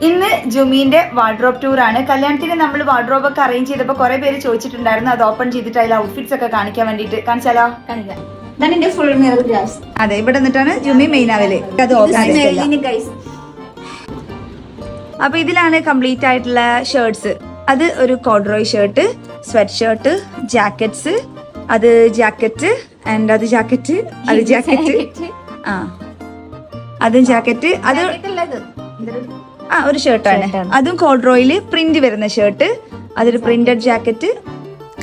ഇന്ന് ജുമീന്റെ wardrobe tour ആണ്. കല്യാണത്തിന് നമ്മൾ വാർഡ്രോബ് ഒക്കെ അറേഞ്ച് ചെയ്തപ്പോൾ കുറെ പേര് ചോദിച്ചിട്ടുണ്ടായിരുന്നു അത് ഓപ്പൺ ചെയ്തിട്ട് അതിൽ ഔട്ട്ഫിറ്റ്സ് ഒക്കെ കാണിക്കാൻ വേണ്ടിട്ട് കാണിച്ചാലോ? ഫുൾ മിറർ ഗ്ലാസ് അതെ ഇവിടെ നിന്നിട്ടാണ് ജുമി മെയിൻ ആവൽ. അത് അപ്പൊ ഇതിലാണ് കംപ്ലീറ്റ് ആയിട്ടുള്ള ഷർട്ട്സ് അത് ഒരു corduroy shirt sweat shirt jackets അത് ജാക്കറ്റ് ആൻഡ് അത് ജാക്കറ്റ് അത് ജാക്കറ്റ് ആ. അതും ജാക്കറ്റ് അത് ആ ഒരു ഷർട്ടാണ് അതും കോഡ്രോയിൽ പ്രിന്റ് വരുന്ന ഷർട്ട് അതൊരു പ്രിന്റഡ് ജാക്കറ്റ്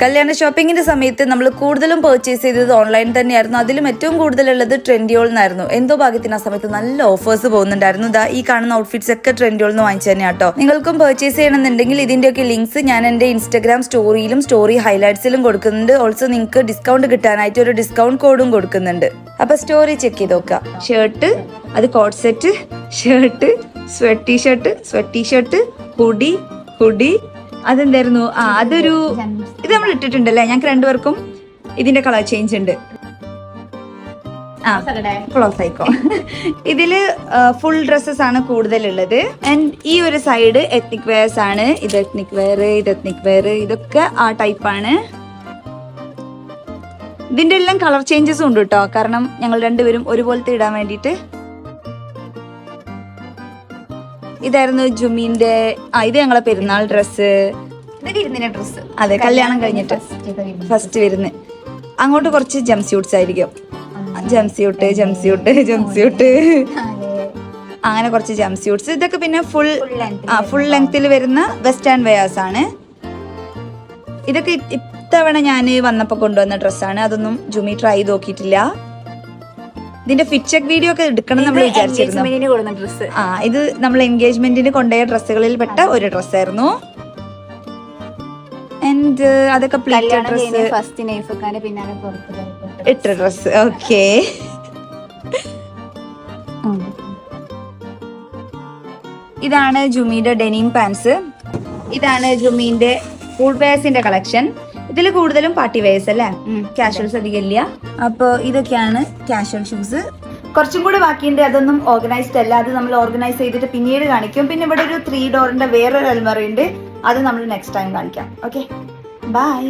കല്യാണ ഷോപ്പിങ്ങിന്റെ സമയത്ത് നമ്മൾ കൂടുതലും പർച്ചേസ് ചെയ്തത് ഓൺലൈൻ തന്നെയായിരുന്നു. അതിലും ഏറ്റവും കൂടുതലുള്ളത് ട്രെൻഡിയോൾ എന്നായിരുന്നു എന്തോ ഭാഗ്യത്തിന് ആ സമയത്ത് നല്ല ഓഫേഴ്സ് പോകുന്നുണ്ടായിരുന്നു. ദാ ഈ കാണുന്ന ഔട്ട്ഫിറ്റ്സ് ഒക്കെ ട്രെൻഡിയോൾ എന്ന് വാങ്ങിച്ചു തന്നെ കേട്ടോ നിങ്ങൾക്കും പർച്ചേസ് ചെയ്യണമെന്നുണ്ടെങ്കിൽ ഇതിന്റെയൊക്കെ ലിങ്ക്സ് ഞാൻ എന്റെ ഇൻസ്റ്റാഗ്രാം സ്റ്റോറിയിലും സ്റ്റോറി ഹൈലൈറ്റ്സിലും കൊടുക്കുന്നുണ്ട്. ഓൾസോ നിങ്ങൾക്ക് ഡിസ്കൗണ്ട് കിട്ടാനായിട്ട് ഒരു ഡിസ്കൗണ്ട് കോഡും കൊടുക്കുന്നുണ്ട്. അപ്പൊ സ്റ്റോറി ചെക്ക് ചെയ്ത് നോക്കുക ഷർട്ട് അത് coat set shirt sweat T shirt sweat T shirt hoodie hoodie അതെന്തായിരുന്നു? ആ അതൊരു ഇത് നമ്മൾ ഇട്ടിട്ടുണ്ട് ഇട്ടിട്ടുണ്ടല്ലേ? ഞങ്ങൾക്ക് രണ്ടുപേർക്കും ഇതിന്റെ കളർ ചേഞ്ച് ഉണ്ട്. ആ ക്ലോസ് ആയിക്കോ. ഇതിൽ ഫുൾ ഡ്രസ്സസ് ആണ് കൂടുതലുള്ളത്. ആൻഡ് ഈ ഒരു സൈഡ് എത്നിക് വെയർസ് ആണ്. ഇത് എത്നിക് വെയർ ഇത് എത്നിക് വെയർ ഇതൊക്കെ ആ ടൈപ്പ് ആണ്. ഇതിന്റെ എല്ലാം കളർ ചേഞ്ചസും ഉണ്ട് കേട്ടോ കാരണം ഞങ്ങൾ രണ്ടുപേരും ഒരുപോലത്തെ ഇടാൻ വേണ്ടിയിട്ട് ഇതായിരുന്നു ജുമീന്റെ ആ ഇത് ഞങ്ങളെ പെരുന്നാൾ ഡ്രസ്സ്. ഇരുന്നിന്റെ ഡ്രസ് അതെ കല്യാണം കഴിഞ്ഞിട്ട്. ഫസ്റ്റ് വരുന്നത് അങ്ങോട്ട് കുറച്ച് ജംസ്യൂട്ട്സ് ആയിരിക്കും. Jumpsuit suit jumpsuit jumpsuit അങ്ങനെ കുറച്ച് ജംസ്യൂട്ട്സ് ഇതൊക്കെ പിന്നെ ഫുൾ ആ ഫുൾ ലെങ്ത്തിൽ വരുന്ന വെസ്റ്റേൺ വെയേഴ്സ് ആണ്. ഇതൊക്കെ ഇത്തവണ ഞാൻ വന്നപ്പോൾ കൊണ്ടുവന്ന ഡ്രസ്സാണ് അതൊന്നും ജുമി ട്രൈ നോക്കിയിട്ടില്ല. ഇതിന്റെ ഫിറ്റ് ചെക്ക് വീഡിയോ ഒക്കെ എടുക്കണം നമ്മൾ വിചാരിച്ചിരുന്നു. ആ ഇത് നമ്മൾ എൻഗേജ്മെന്റിന് കൊണ്ടുപോയ ഡ്രസ്സുകളിൽ പെട്ട ഒരു ഡ്രസ്സായിരുന്നു ആൻഡ് അതൊക്കെ പ്ലേറ്റഡ് ഡ്രസ്സ് ഫസ്റ്റ് നൈഫക്കാന്റെ പിന്നാലെ പുറത്ത് പോയിട്ട്. ഇട്ട ഡ്രസ് ഓക്കെ ഇതാണ് ജുമിയുടെ ഡെനിം പാൻസ് ഇതാണ് ജുമീന്റെ ഫുൾ വെയർസിന്റെ കളക്ഷൻ ഇതിൽ കൂടുതലും പാർട്ടി വെയർസ് അല്ലേ? കാഷ്വൽസ് അധികം ഇല്ല. അപ്പോൾ ഇതൊക്കെയാണ് കാഷ്വൽ ഷൂസ് കുറച്ചും കൂടെ ബാക്കിയുണ്ട്. അതൊന്നും ഓർഗനൈസ്ഡ് അല്ല. അത് നമ്മൾ ഓർഗനൈസ് ചെയ്തിട്ട് പിന്നീട് കാണിക്കും. പിന്നെ ഇവിടെ ഒരു ത്രീ ഡോറിന്റെ വേറൊരു അൽമറ ഉണ്ട്. അത് നമ്മൾ നെക്സ്റ്റ് ടൈം കാണിക്കാം. Okay bye